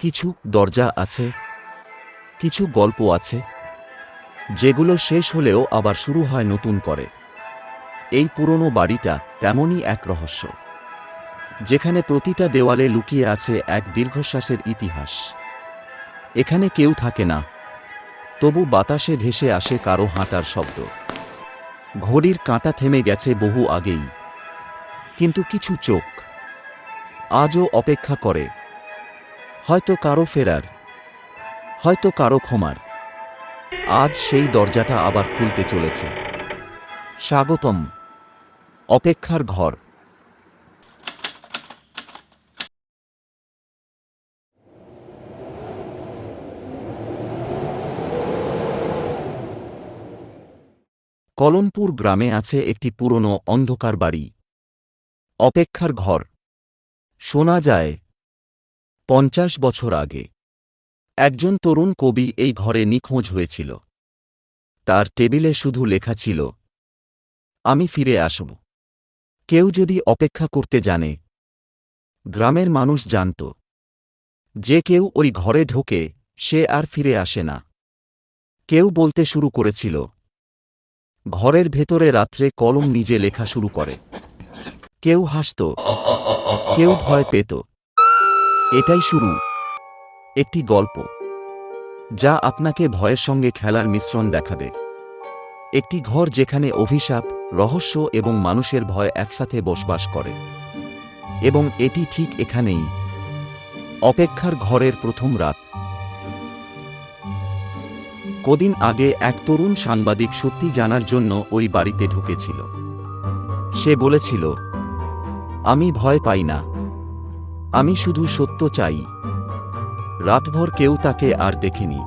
কিছু দরজা আছে, কিছু গল্প আছে, যেগুলো শেষ হলেও আবার শুরু হয় নতুন করে। এই পুরনো বাড়িটা তেমনই এক রহস্য, যেখানে প্রতিটা দেওয়ালে লুকিয়ে আছে এক দীর্ঘশ্বাসের ইতিহাস। এখানে কেউ থাকে না, তবু বাতাসে ভেসে আসে কারও হাঁটার শব্দ। ঘড়ির কাঁটা থেমে গেছে বহু আগেই, কিন্তু কিছু চোখ আজও অপেক্ষা করে। হয়তো কারও ফেরার, হয়তো কারও ক্ষমার। আজ সেই দরজাটা আবার খুলতে চলেছে। স্বাগতম, অপেক্ষার ঘর। কলমপুর গ্রামে আছে একটি পুরনো অন্ধকার বাড়ি। অপেক্ষার ঘর। শোনা যায় পঞ্চাশ বছর আগে, একজন তরুণ কবি এই ঘরে নিখোঁজ হয়েছিল। তার টেবিলে শুধু লেখা ছিল, আমি ফিরে আসব। কেউ যদি অপেক্ষা করতে জানে, গ্রামের মানুষ জানত, যে কেউ ওই ঘরে ঢোকে, সে আর ফিরে আসে না। কেউ বলতে শুরু করেছিল, ঘরের ভেতরে রাত্রে কলম নিজে লেখা শুরু করে। কেউ হাসত, কেউ ভয় পেত। এটাই শুরু। একটি গল্প, যা আপনাকে ভয়ের সঙ্গে খেলার মিশ্রণ দেখাবে। একটি ঘর যেখানে অভিশাপ, রহস্য এবং মানুষের ভয় একসাথে বসবাস করে। এবং এটি ঠিক এখানেই, অপেক্ষার ঘরের প্রথম রাত। কদিন আগে এক তরুণ সাংবাদিক সত্যি জানার জন্য ওই বাড়িতে ঢুকেছিল। সে বলেছিল, আমি ভয় পাই না। আমি শুধু সত্য চাই। রাতভর কেউ তাকে আর দেখেনি।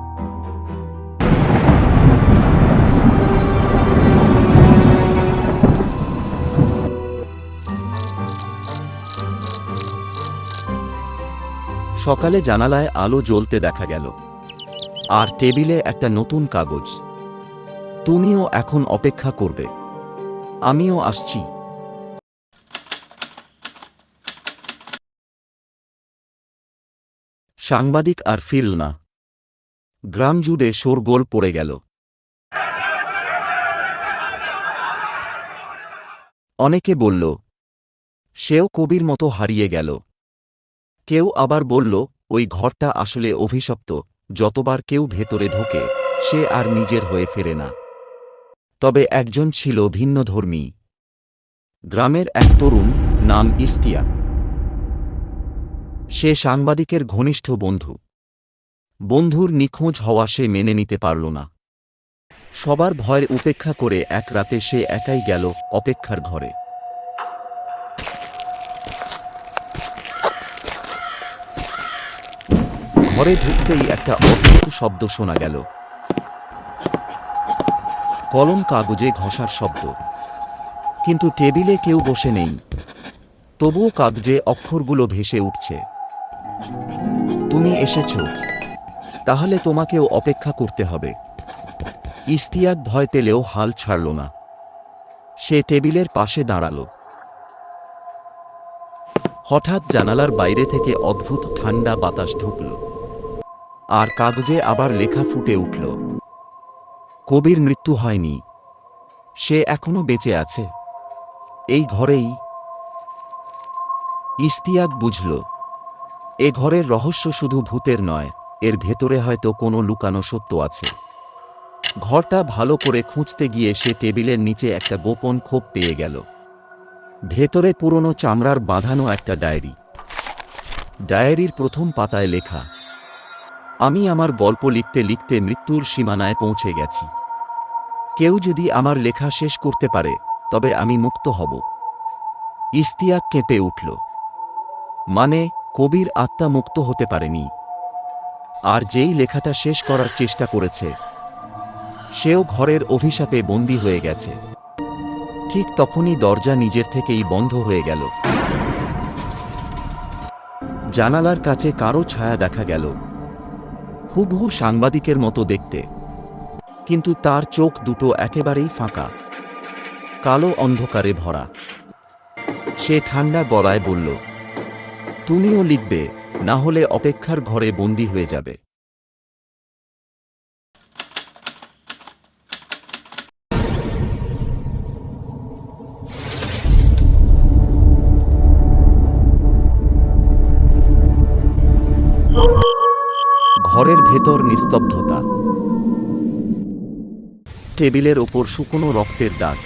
সকালে জানালায় আলো জ্বলতে দেখা গেল। আর টেবিলে একটা নতুন কাগজ। তুমিও এখন অপেক্ষা করবে। আমিও আসছি। সাংবাদিক আর ফিরল না। গ্রাম জুড়ে শোরগোল পড়ে গেল। অনেকে বলল, সেও কবির মতো হারিয়ে গেল। কেউ আবার বলল, ওই ঘরটা আসলে অভিশপ্ত, যতবার কেউ ভেতরে ঢোকে, সে আর নিজের হয়ে ফেরে না। তবে একজন ছিল ভিন্নধর্মী। গ্রামের এক তরুণ নাম ইস্তিয়া সে সাংবাদিকের ঘনিষ্ঠ বন্ধু। বন্ধুর নিখোঁজ হওয়া সে মেনে নিতে পারল না। সবার ভয়ের উপেক্ষা করে এক রাতে সে একাই গেল অপেক্ষার ঘরে। ঘরে ঢুকতেই একটা অদ্ভুত শব্দ শোনা গেল। কলম কাগজে ঘষার শব্দ। কিন্তু টেবিলে কেউ বসে নেই। তবুও কাগজে অক্ষরগুলো ভেসে উঠছে। তুমি এসেছ। তাহলে তোমাকেও অপেক্ষা করতে হবে। ইস্তিয়াক ভয় পেলেও হাল ছাড়ল না। সে টেবিলের পাশে দাঁড়াল। হঠাৎ জানালার বাইরে থেকে অদ্ভুত ঠান্ডা বাতাস ঢুকল। আর কাগজে আবার লেখা ফুটে উঠল। কবির মৃত্যু হয়নি। সে এখনও বেঁচে আছে। এই ঘরেই ইস্তিয়াক বুঝল। এ ঘরের রহস্য শুধু ভূতের নয়, এর ভেতরে হয়তো কোনো লুকানো সত্য আছে। ঘরটা ভালো করে খুঁজতে গিয়ে সে টেবিলের নিচে একটা গোপন খোপ পেয়ে গেল। ভেতরে পুরনো চামড়ার বাঁধানো একটা ডায়েরি। ডায়েরির প্রথম পাতায় লেখা, আমি আমার গল্প লিখতে লিখতে মৃত্যুর সীমানায় পৌঁছে গেছি। কেউ যদি আমার লেখা শেষ করতে পারে, তবে আমি মুক্ত হব। ইস্তিয়াক কেঁপে উঠল। মানে কবির আত্মা মুক্ত হতে পারেনি। আর যেই লেখাটা শেষ করার চেষ্টা করেছে, সেও ঘরের অভিশাপে বন্দী হয়ে গেছে। ঠিক তখনই দরজা নিজের থেকেই বন্ধ হয়ে গেল। জানালার কাছে কারও ছায়া দেখা গেল। হুবহু সাংবাদিকের মতো দেখতে। কিন্তু তার চোখ দুটো একেবারেই ফাঁকা। কালো অন্ধকারে ভরা। সে ঠান্ডা গলায় বলল তুমিও লিখবে, না হলে অপেক্ষার ঘরে বন্দী হয়ে যাবে। ঘরের ভেতর নিস্তব্ধতা। টেবিলের ওপর শুকনো রক্তের দাগ।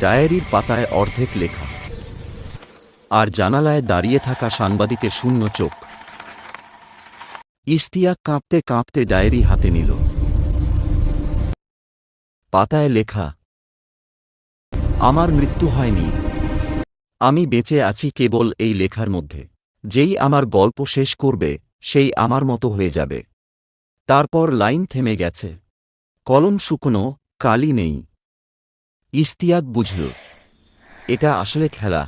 ডায়েরির পাতায় অর্ধেক লেখা। আর জানালায় দাঁড়িয়ে থাকা সাংবাদিকের শূন্য চোখ। ইস্তিয়াক কাঁপতে কাঁপতে ডায়েরি হাতে নিল। পাতায় লেখা, আমার মৃত্যু হয়নি। আমি বেঁচে আছি কেবল এই লেখার মধ্যে। যেই আমার গল্প শেষ করবে, সেই আমার মতো হয়ে যাবে। তারপর লাইন থেমে গেছে। কলম শুকনো, কালি নেই। ইস্তিয়াক বুঝল, এটা আসলে খেলা।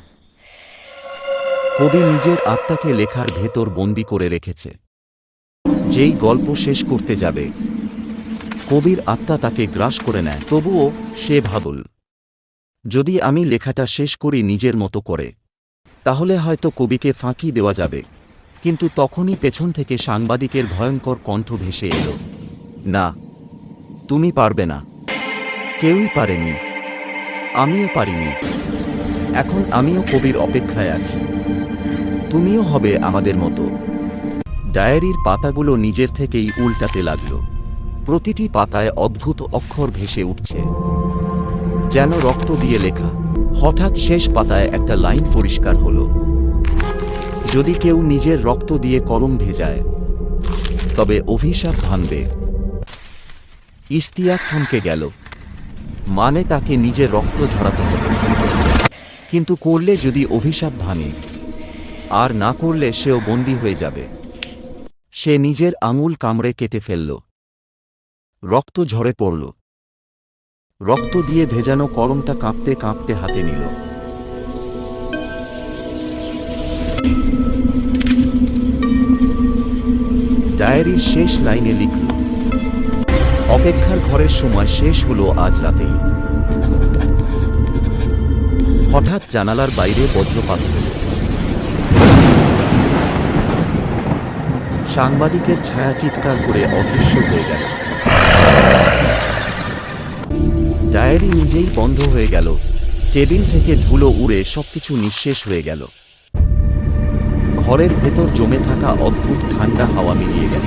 কবি নিজের আত্মাকে লেখার ভেতর বন্দি করে রেখেছে। যেই গল্প শেষ করতে যাবে, কবির আত্মা তাকে গ্রাস করে নেয়, তবুও সে ভাবল, যদি আমি লেখাটা শেষ করি নিজের মতো করে, তাহলে হয়তো কবিকে ফাঁকি দেওয়া যাবে। কিন্তু তখনই পেছন থেকে সাংবাদিকের ভয়ঙ্কর কণ্ঠ ভেসে এল, না, তুমি পারবে না। কেউই পারেনি। আমিও পারিনি। এখন আমিও কবির অপেক্ষায় আছি। তুমিও হবে আমাদের মতো। ডায়েরির পাতাগুলো নিজের থেকেই উল্টাতে লাগল। প্রতিটি পাতায় অদ্ভুত অক্ষর ভেসে উঠছে। যেন রক্ত দিয়ে লেখা। হঠাৎ শেষ পাতায় একটা লাইন পরিষ্কার হল। যদি কেউ নিজের রক্ত দিয়ে কলম ভেজায়, তবে অভিশাপ ভাঙবে। ইস্তিয়াক থমকে গেল। মানে তাকে নিজের রক্ত ঝরাতে হবে। কিন্তু করলে যদি অভিশাপ ভাঙে, আর না করলে সেও বন্দী হয়ে যাবে। সে নিজের আঙুল কামড়ে কেটে ফেলল। রক্ত ঝরে পড়ল। রক্ত দিয়ে ভেজানো কলমটা কাঁপতে কাঁপতে হাতে নিল। ডায়েরির শেষ লাইনে লিখল, অপেক্ষার ঘরের সময় শেষ হলো আজ রাতেই। হঠাৎ জানালার বাইরে বজ্রপাত সাংবাদিকের ছায়া চিৎকার করে অদৃশ্য হয়ে গেল। ডায়েরি নিজেই বন্ধ হয়ে গেল। টেবিল থেকে ধুলো উড়ে সবকিছু নিঃশেষ হয়ে গেল। ঘরের ভেতর জমে থাকা অদ্ভুত ঠান্ডা হাওয়া মিলিয়ে গেল।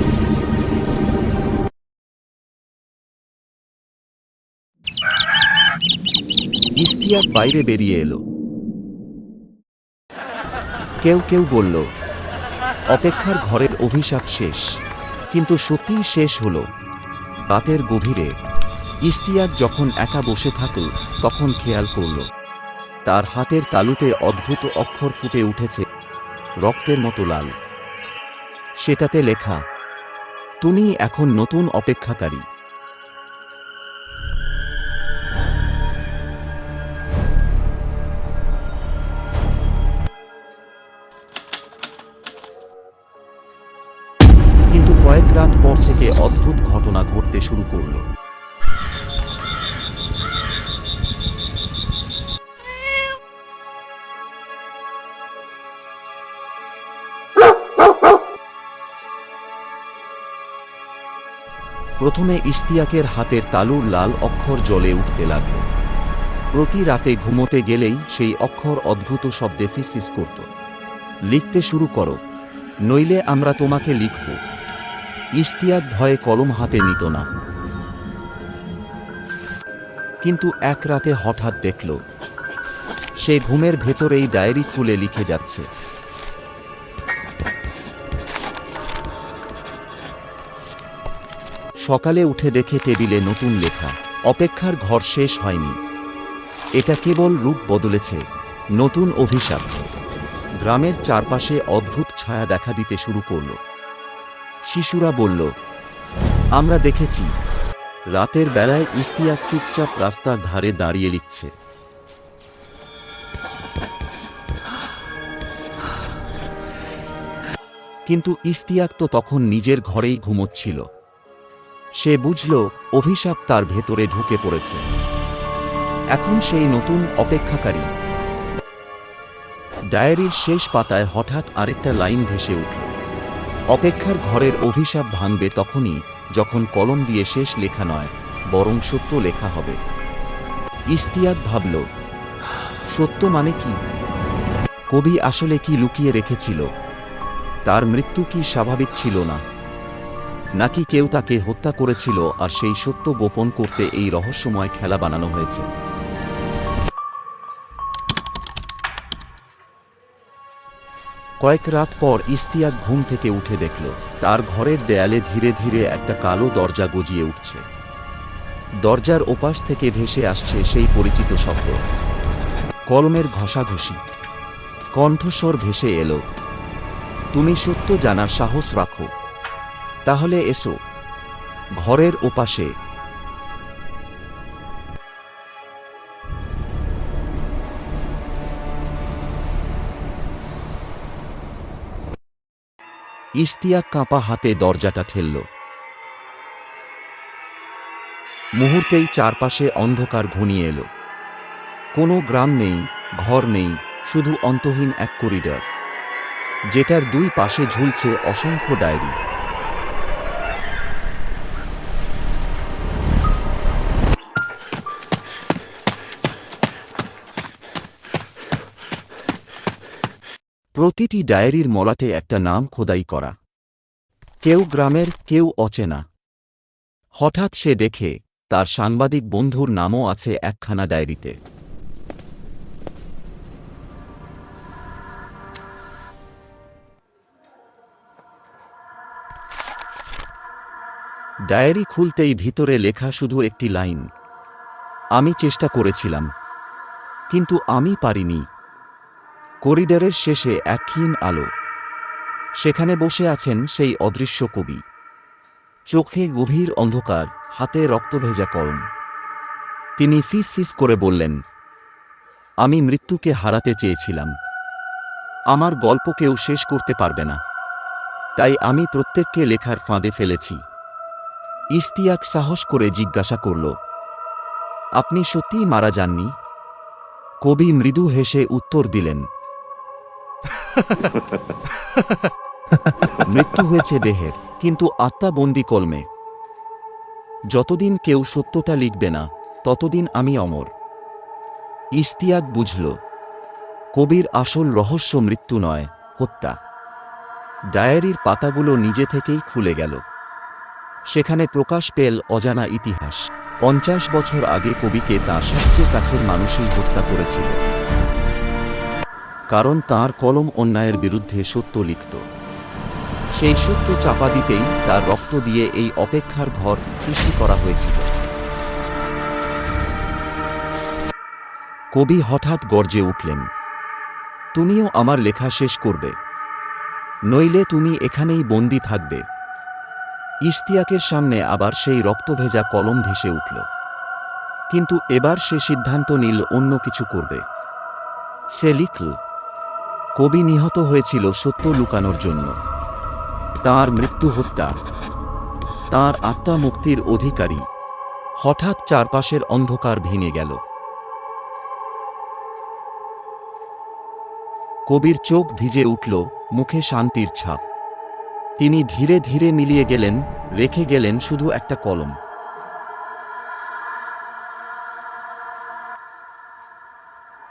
ইস্তিয়াক বাইরে বেরিয়ে এলো। কেউ কেউ বলল, অপেক্ষার ঘরের অভিশাপ শেষ। কিন্তু সত্যিই শেষ হল। রাতের গভীরে ইস্তিয়াক যখন একা বসে থাকল, তখন খেয়াল করল, তার হাতের তালুতে অদ্ভুত অক্ষর ফুটে উঠেছে, রক্তের মতো লাল। সেটাতে লেখা, তুমি এখন নতুন অপেক্ষাকারী। রাত পর থেকে অদ্ভুত ঘটনা ঘটতে শুরু করল। প্রথমে ইস্তিয়াকের হাতের তালুর লাল অক্ষর জ্বলে উঠতে লাগল। প্রতি রাতে ঘুমোতে গেলেই সেই অক্ষর অদ্ভুত শব্দে ফিসফিস করত। লিখতে শুরু করো, নইলে আমরা তোমাকে লিখব। ইস্তিয়াক ভয়ে কলম হাতে নিত না। কিন্তু এক রাতে হঠাৎ দেখল, সে ঘুমের ভেতরেই ডায়েরি খুলে লিখে যাচ্ছে। সকালে উঠে দেখে টেবিলে নতুন লেখা, অপেক্ষার ঘর শেষ হয়নি। এটা কেবল রূপ বদলেছে, নতুন অভিশাপ। গ্রামের চারপাশে অদ্ভুত ছায়া দেখা দিতে শুরু করল। শিশুরা বলল, আমরা দেখেছি, রাতের বেলায় ইস্তিয়াক চুপচাপ রাস্তার ধারে দাঁড়িয়ে লিখছে। কিন্তু ইস্তিয়াক তো তখন নিজের ঘরেই ঘুমোচ্ছিল। সে বুঝল, অভিশাপ তার ভেতরে ঢুকে পড়েছে। এখন সেই নতুন অপেক্ষাকারী। ডায়েরির শেষ পাতায় হঠাৎ আরেকটা লাইন ভেসে উঠল। অপেক্ষার ঘরের অভিশাপ ভাঙবে তখনই যখন কলম দিয়ে শেষ লেখা নয়, বরং সত্য লেখা হবে। ইস্তিয়াক ভাবল, সত্য মানে কি? কবি আসলে কি লুকিয়ে রেখেছিল? তার মৃত্যু কি স্বাভাবিক ছিল না? নাকি কেউ তাকে হত্যা করেছিল আর সেই সত্য গোপন করতে এই রহস্যময় খেলা বানানো হয়েছে? কয়েক রাত পর ইস্তিয়াক ঘুম থেকে উঠে দেখল, তার ঘরের দেয়ালে ধীরে ধীরে একটা কালো দরজা গজিয়ে উঠছে। দরজার ওপাশ থেকে ভেসে আসছে সেই পরিচিত শব্দ। কলমের ঘষাঘষি। কণ্ঠস্বর ভেসে এলো, তুমি সত্য জানার সাহস রাখো। তাহলে এসো। ঘরের ওপাশে ইস্তিয়াক কাঁপা হাতে দরজাটা ঠেলল। মুহূর্তেই চারপাশে অন্ধকার ঘনিয়ে এলো। কোনো গ্রাম নেই, ঘর নেই, শুধু অন্তহীন এক করিডর। যেটার দুই পাশে ঝুলছে অসংখ্য ডায়েরি। প্রতিটি ডায়েরির মলাটে একটা নাম খোদাই করা। কেউ গ্রামের, কেউ অচেনা। হঠাৎ সে দেখে, তার সাংবাদিক বন্ধুর নামও আছে একখানা ডায়েরিতে। ডায়েরি খুলতেই ভিতরে লেখা শুধু একটি লাইন, আমি চেষ্টা করেছিলাম, কিন্তু আমি পারিনি। করিডরের শেষে এক ক্ষীণ আলো। সেখানে বসে আছেন সেই অদৃশ্য কবি। চোখে গভীর অন্ধকার, হাতে রক্তভেজা কলম। তিনি ফিস ফিস করে বললেন, আমি মৃত্যুকে হারাতে চেয়েছিলাম। আমার গল্প কেউ শেষ করতে পারবে না। তাই আমি প্রত্যেককে লেখার ফাঁদে ফেলেছি। ইস্তিয়াক সাহস করে জিজ্ঞাসা করল, আপনি সত্যিই মারা যাননি? কবি মৃদু হেসে উত্তর দিলেন মৃত্যু হয়েছে দেহের, কিন্তু আত্মা বন্দি কলমে। যতদিন কেউ সত্যতা লিখবে না, ততদিন আমি অমর। ইস্তিয়াক বুঝল, কবির আসল রহস্য মৃত্যু নয়, হত্যা। ডায়েরির পাতাগুলো নিজে থেকেই খুলে গেল। সেখানে প্রকাশ পেল অজানা ইতিহাস। পঞ্চাশ বছর আগে কবিকে তাঁর সবচেয়ে কাছের মানুষই হত্যা করেছিল। কারণ তার কলম অন্যায়ের বিরুদ্ধে সত্য লিখত। সেই সত্য চাপা দিতেই তার রক্ত দিয়ে এই অপেক্ষার ঘর সৃষ্টি করা হয়েছিল। কবি হঠাৎ গর্জে উঠলেন, তুমিও আমার লেখা শেষ করবে। নইলে তুমি এখানেই বন্দি থাকবে। ইশতিয়াকের সামনে আবার সেই রক্তভেজা কলম ভেসে উঠল। কিন্তু এবার সে সিদ্ধান্ত নিল অন্য কিছু করবে। সে লিখল কবি নিহত হয়েছিল সত্য লুকানোর জন্য। তার মৃত্যু হত্যা। তার আত্মা মুক্তির অধিকারী। হঠাৎ চারপাশের অন্ধকার ভেঙে গেল। কবির চোখ ভিজে উঠল, মুখে শান্তির ছাপ। তিনি ধীরে ধীরে মিলিয়ে গেলেন, রেখে গেলেন শুধু একটা কলম।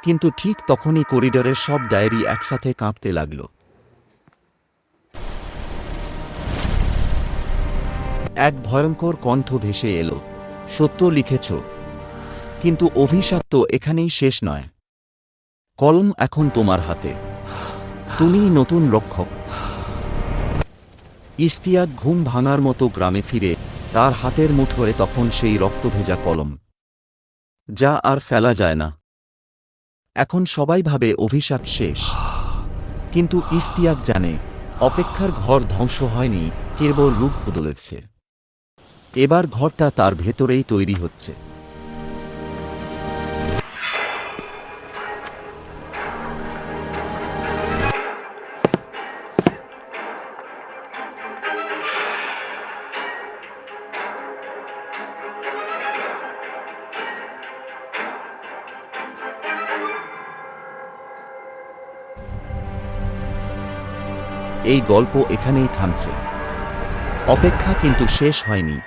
কিন্তু ঠিক তখনই করিডরের সব ডায়েরি একসাথে কাঁপতে লাগল। এক ভয়ঙ্কর কণ্ঠ ভেসে এলো। সত্য লিখেছ। কিন্তু অভিশাপ তো এখানেই শেষ নয়। কলম এখন তোমার হাতে। তুমিই নতুন রক্ষক। ইস্তিয়াক ঘুম ভাঙার মতো গ্রামে ফিরে তার হাতের মুঠোয় তখন সেই রক্তভেজা কলম। যা আর ফেলা যায় না। এখন সবাই ভাবে অভিশাপ শেষ। কিন্তু ইস্তিয়াক জানে, অপেক্ষার ঘর ধ্বংস হয়নি, কেবল রূপ বদলেছে। এবার ঘরটা তার ভেতরেই তৈরি হচ্ছে। এই গল্প এখানেই থামছে। অপেক্ষা কিন্তু শেষ হয়নি।